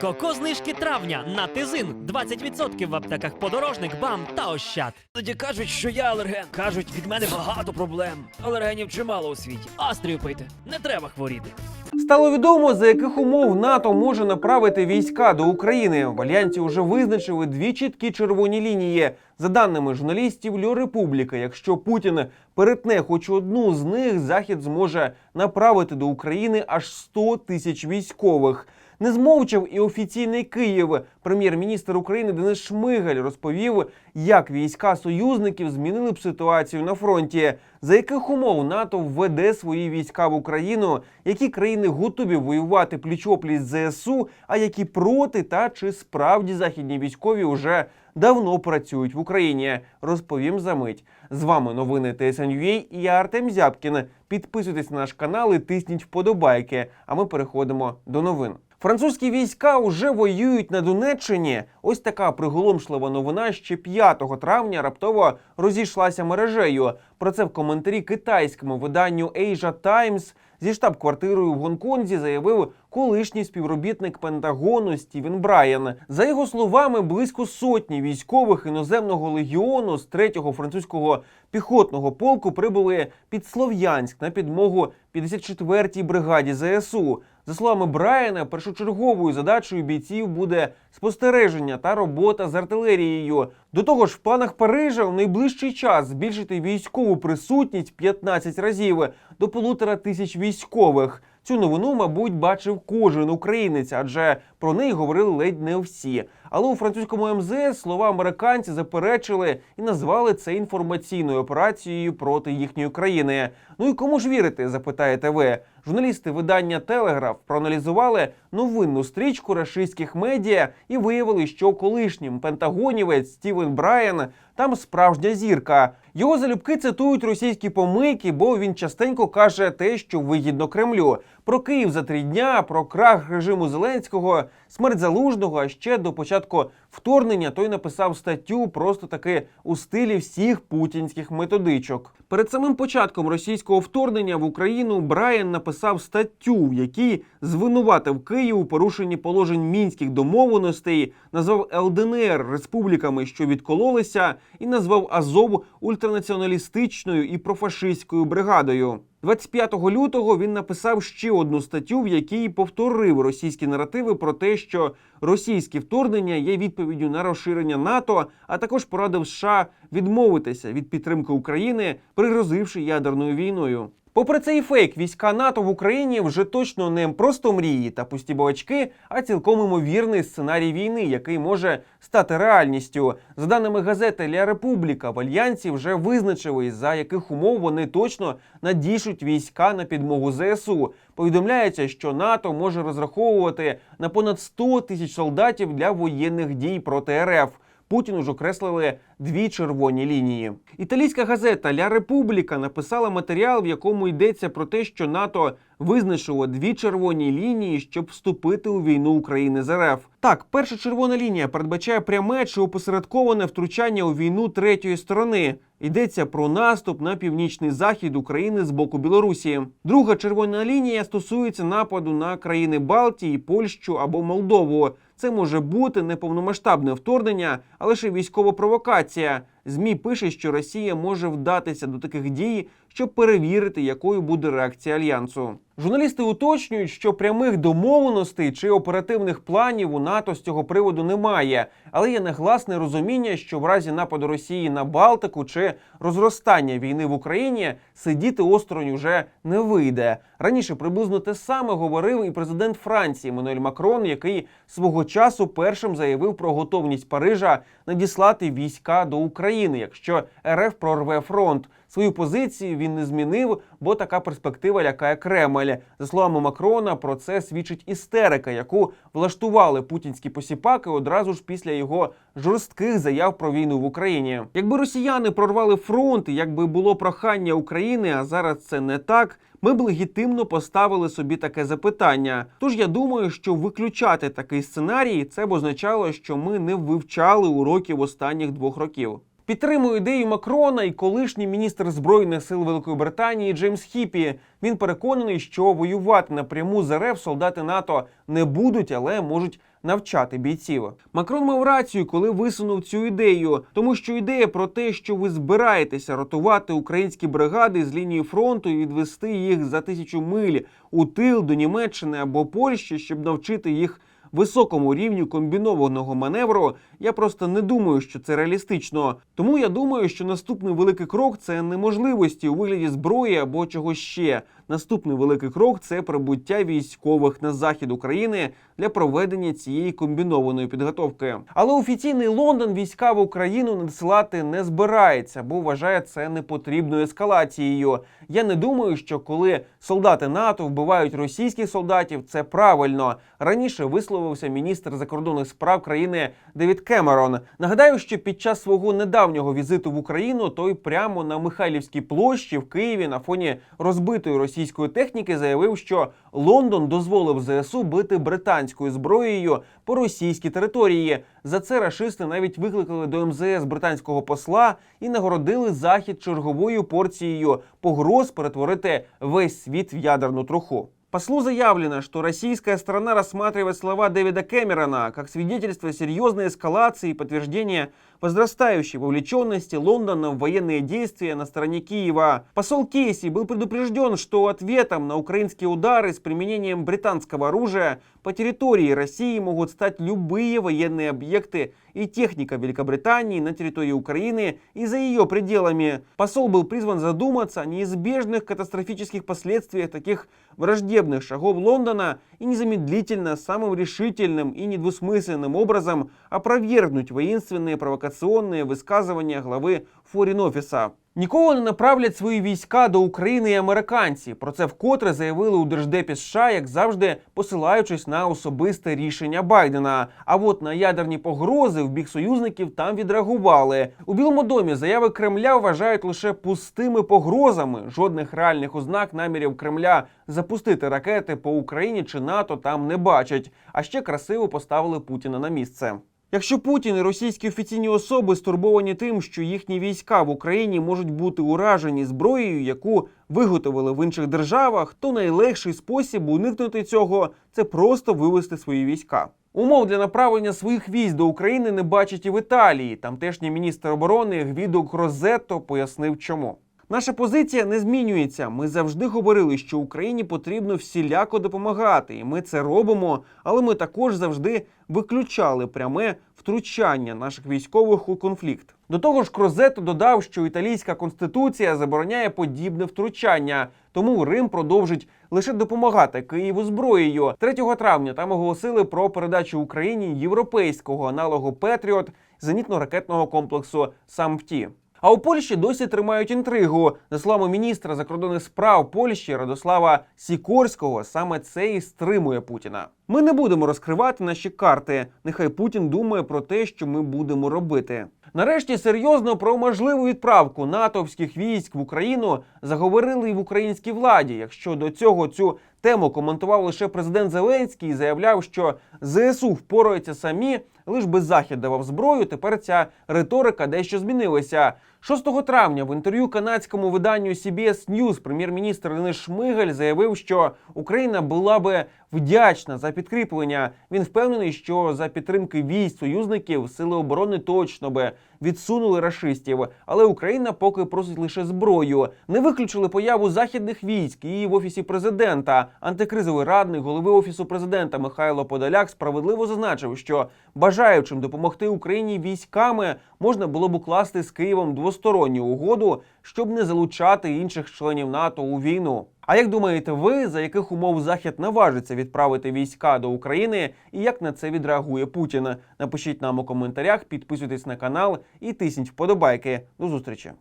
Коко знижки травня на тизин 20% в аптеках подорожник, бам та ощад. Тоді кажуть, що я алерген. Кажуть, від мене багато проблем. Алергенів чимало у світі. Астрію пити. Не треба хворіти. Стало відомо, за яких умов НАТО може направити війська до України. В альянсі вже визначили дві чіткі червоні лінії. За даними журналістів Льо Републіка, якщо Путін перетне хоч одну з них, захід зможе направити до України аж 100 тисяч військових. Не змовчав і офіційний Київ. Прем'єр-міністр України Денис Шмигаль розповів, як війська союзників змінили б ситуацію на фронті, за яких умов НАТО введе свої війська в Україну, які країни готові воювати пліч-опліч ЗСУ, а які проти, та чи справді західні військові вже давно працюють в Україні. Розповім за мить. З вами новини ТСНЮА і я Артем Зябкін. Підписуйтесь на наш канал і тисніть вподобайки. А ми переходимо до новин. Французькі війська вже воюють на Донеччині. Ось така приголомшлива новина ще 5 травня раптово розійшлася мережею. Про це в коментарі китайському виданню Asia Times зі штаб-квартирою в Гонконзі заявив колишній співробітник Пентагону Стівен Брайан. За його словами, близько сотні військових іноземного легіону з 3-го французького піхотного полку прибули під Слов'янськ на підмогу 54-й бригаді ЗСУ. За словами Брайана, першочерговою задачею бійців буде спостереження та робота з артилерією. До того ж, в планах Парижа в найближчий час збільшити військову присутність 15 разів до полутора тисяч військових. Цю новину, мабуть, бачив кожен українець, адже про неї говорили ледь не всі. Але у французькому МЗС слова американці заперечили і назвали це інформаційною операцією проти їхньої країни. Ну і кому ж вірити? запитаєте ви. Журналісти видання Телеграф проаналізували новинну стрічку рашистських медіа і виявили, що колишнім пентагонівець Стівен Брайан там справжня зірка. Його залюбки цитують російські помийки, бо він частенько каже те, що вигідно Кремлю. Про Київ за три дня, про крах режиму Зеленського, смерть залужного. А ще до початку вторгнення той написав статтю просто таки у стилі всіх путінських методичок. Перед самим початком російського вторгнення в Україну Брайан написав статтю, в якій звинуватив Київ у порушенні положень мінських домовленостей, назвав ЛДНР республіками, що відкололися, і назвав Азов ультранаціоналістичною і профашистською бригадою. 25 лютого він написав ще одну статтю, в якій повторив російські наративи про те, що російське вторгнення є відповіддю на розширення НАТО, а також порадив США відмовитися від підтримки України, пригрозивши ядерною війною. Попри цей фейк, війська НАТО в Україні вже точно не просто мрії та пусті балачки, а цілком імовірний сценарій війни, який може стати реальністю. За даними газети Ля Републіка, в альянсі вже визначили, за яких умов вони точно надійшуть війська на підмогу ЗСУ. Повідомляється, що НАТО може розраховувати на понад 100 тисяч солдатів для воєнних дій проти РФ. Путіну ж окреслили дві червоні лінії. Італійська газета Ля Републіка написала матеріал, в якому йдеться про те, що НАТО визначило дві червоні лінії, щоб вступити у війну України з РФ. Так, перша червона лінія передбачає пряме чи опосередковане втручання у війну третьої сторони. Йдеться про наступ на північний захід України з боку Білорусі. Друга червона лінія стосується нападу на країни Балтії, Польщу або Молдову. Це може бути не повномасштабне вторгнення, а лише військова провокація. ЗМІ пише, що Росія може вдатися до таких дій, щоб перевірити, якою буде реакція альянсу. Журналісти уточнюють, що прямих домовленостей чи оперативних планів у НАТО з цього приводу немає, але є негласне розуміння, що в разі нападу Росії на Балтику чи розростання війни в Україні сидіти осторонь уже не вийде. Раніше приблизно те саме говорив і президент Франції Мануель Макрон, який свого часу першим заявив про готовність Парижа надіслати війська до України, якщо РФ прорве фронт. Свою позицію він не змінив, бо така перспектива лякає Кремль. За словами Макрона, про це свідчить істерика, яку влаштували путінські посіпаки одразу ж після його жорстких заяв про війну в Україні. Якби росіяни прорвали фронт, якби було прохання України, а зараз це не так. Ми б легітимно поставили собі таке запитання. Тож я думаю, що виключати такий сценарій це б означало, що ми не вивчали уроків останніх двох років. Підтримує ідею Макрона і колишній міністр збройних сил Великої Британії Джеймс Хіпі. Він переконаний, що воювати напряму з РФ солдати НАТО не будуть, але можуть навчати бійців. Макрон мав рацію, коли висунув цю ідею, тому що ідея про те, що ви збираєтеся ротувати українські бригади з лінії фронту і відвести їх за тисячу миль у тил до Німеччини або Польщі, щоб навчити їх високому рівню комбінованого маневру, я просто не думаю, що це реалістично. Тому я думаю, що наступний великий крок це неможливості у вигляді зброї або чогось ще. Наступний великий крок це прибуття військових на захід України для проведення цієї комбінованої підготовки. Але офіційний Лондон війська в Україну надсилати не збирається, бо вважає це непотрібною ескалацією. Я не думаю, що коли солдати НАТО вбивають російських солдатів, це правильно. Раніше висловився міністр закордонних справ країни Девід Кемерон. Нагадаю, що під час свого недавнього візиту в Україну той прямо на Михайлівській площі в Києві на фоні розбитої російської техніки заявив, що Лондон дозволив ЗСУ бити британською зброєю по російській території. За це рашисти навіть викликали до МЗС британського посла і нагородили захід черговою порцією погроз перетворити весь світ в ядерну труху. Послу заявлено, что российская сторона рассматривает слова Дэвида Кэмерона как свидетельство серьезной эскалации и подтверждение возрастающей вовлеченности Лондона в военные действия на стороне Киева. Посол Кейси был предупрежден, что ответом на украинские удары с применением британского оружия по территории России могут стать любые военные объекты и техника Великобритании на территории Украины и за ее пределами. Посол был призван задуматься о неизбежных катастрофических последствиях таких враждебных шагов Лондона и незамедлительно, самым решительным и недвусмысленным образом опровергнуть воинственные провокационные высказывания главы Форін Офіса. Ніколи не направлять свої війська до України і американці. Про це вкотре заявили у Держдепі США, як завжди, посилаючись на особисте рішення Байдена. А от на ядерні погрози в бік союзників там відреагували. У Білому домі заяви Кремля вважають лише пустими погрозами. Жодних реальних ознак намірів Кремля запустити ракети по Україні чи НАТО там не бачать. А ще красиво поставили Путіна на місце. Якщо Путін і російські офіційні особи стурбовані тим, що їхні війська в Україні можуть бути уражені зброєю, яку виготовили в інших державах, то найлегший спосіб уникнути цього це просто вивести свої війська. Умов для направлення своїх військ до України не бачать і в Італії. Тамтешній міністр оборони Гвідо Крозетто пояснив, чому. Наша позиція не змінюється. Ми завжди говорили, що Україні потрібно всіляко допомагати, і ми це робимо. Але ми також завжди виключали пряме втручання наших військових у конфлікт. До того ж, Крозетто додав, що італійська конституція забороняє подібне втручання, тому Рим продовжить лише допомагати Києву зброєю. 3 травня там оголосили про передачу Україні європейського аналогу Петріот зенітно-ракетного комплексу «Сампті». А у Польщі досі тримають інтригу. За словами міністра закордонних справ Польщі Радослава Сікорського, саме це і стримує Путіна. Ми не будемо розкривати наші карти. Нехай Путін думає про те, що ми будемо робити. Нарешті серйозно про можливу відправку натовських військ в Україну заговорили і в українській владі. Якщо до цього цю тему коментував лише президент Зеленський і заявляв, що ЗСУ впораються самі, лиш би захід давав зброю. Тепер ця риторика дещо змінилася. 6 травня в інтерв'ю канадському виданню CBS News прем'єр-міністр Денис Шмигаль заявив, що Україна була би вдячна за підкріплення. Він впевнений, що за підтримки військ союзників сили оборони точно би відсунули рашистів, але Україна поки просить лише зброю. Не виключили появу західних військ і в офісі президента. Антикризовий радник голови офісу президента Михайло Подоляк справедливо зазначив, що бажаючим допомогти Україні військами можна було б укласти з Києвом двосторонню угоду, щоб не залучати інших членів НАТО у війну. А як думаєте ви, за яких умов Захід наважиться відправити війська до України і як на це відреагує Путін? Напишіть нам у коментарях, підписуйтесь на канал і тисніть вподобайки. До зустрічі.